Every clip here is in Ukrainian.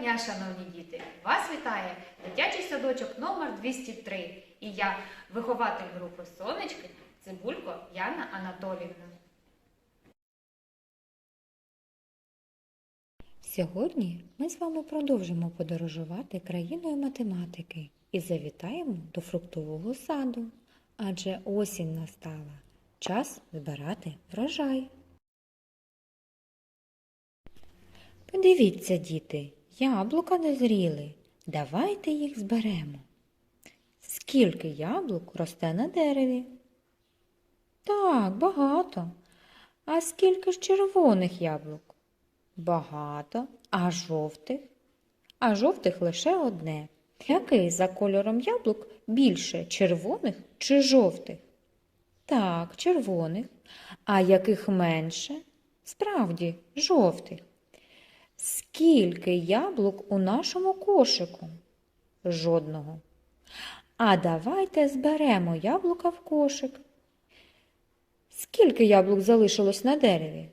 дня, шановні діти! Вас вітає дитячий садочок номер 203 і я, вихователь групи Сонечки, Цибулько Яна Анатоліївна. Сьогодні ми з вами продовжимо подорожувати країною математики і завітаємо до фруктового саду, адже осінь настала. Час збирати врожай. Подивіться, діти, яблука дозріли. Давайте їх зберемо. Скільки яблук росте на дереві? Так, багато. А скільки ж червоних яблук? Багато, а жовтих? А жовтих лише одне. Який за кольором яблук більше червоних чи жовтих? Так, червоних. А яких менше? Справді, жовтих. Скільки яблук у нашому кошику? Жодного. А давайте зберемо яблука в кошик. Скільки яблук залишилось на дереві?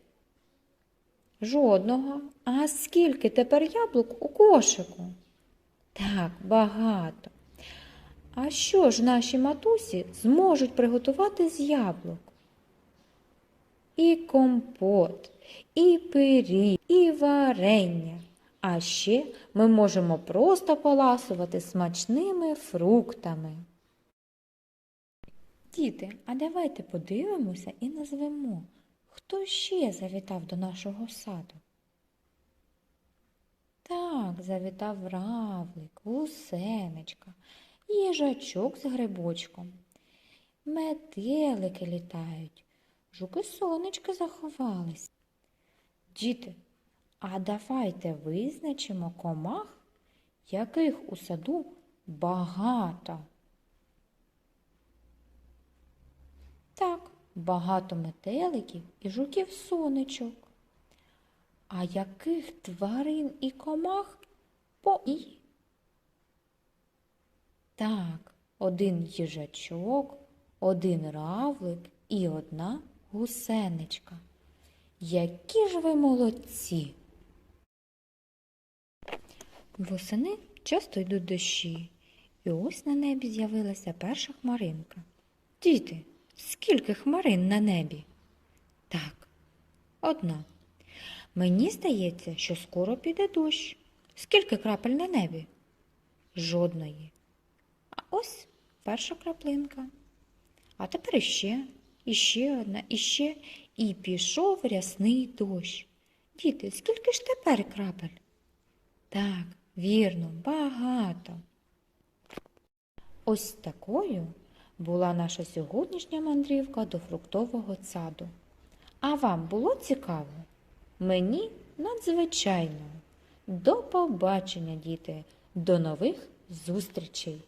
Жодного. А скільки тепер яблук у кошику? Так, багато. А що ж наші матусі зможуть приготувати з яблук? І компот, і пиріг, і варення. А ще ми можемо просто поласувати смачними фруктами. Діти, а давайте подивимося і назвемо, хто ще завітав до нашого саду. Так, завітав равлик, гусеничка, їжачок з грибочком. Метелики літають, жуки сонечки заховались. Діти, а давайте визначимо комах, яких у саду багато. Так, багато метеликів і жуків сонечок. А яких тварин і комах по і? Так, один їжачок, один равлик і одна гусеничка. Які ж ви молодці! Восени часто йдуть дощі, і ось на небі з'явилася перша хмаринка. Діти, скільки хмарин на небі? Так, одна. Мені здається, що скоро піде дощ. Скільки крапель на небі? Жодної. А ось перша краплинка. А тепер іще, іще одна, іще, і пішов рясний дощ. Діти, скільки ж тепер крапель? Так, вірно, багато. Ось такою була наша сьогоднішня мандрівка до фруктового саду. А вам було цікаво? Мені надзвичайно. До побачення, діти, до нових зустрічей!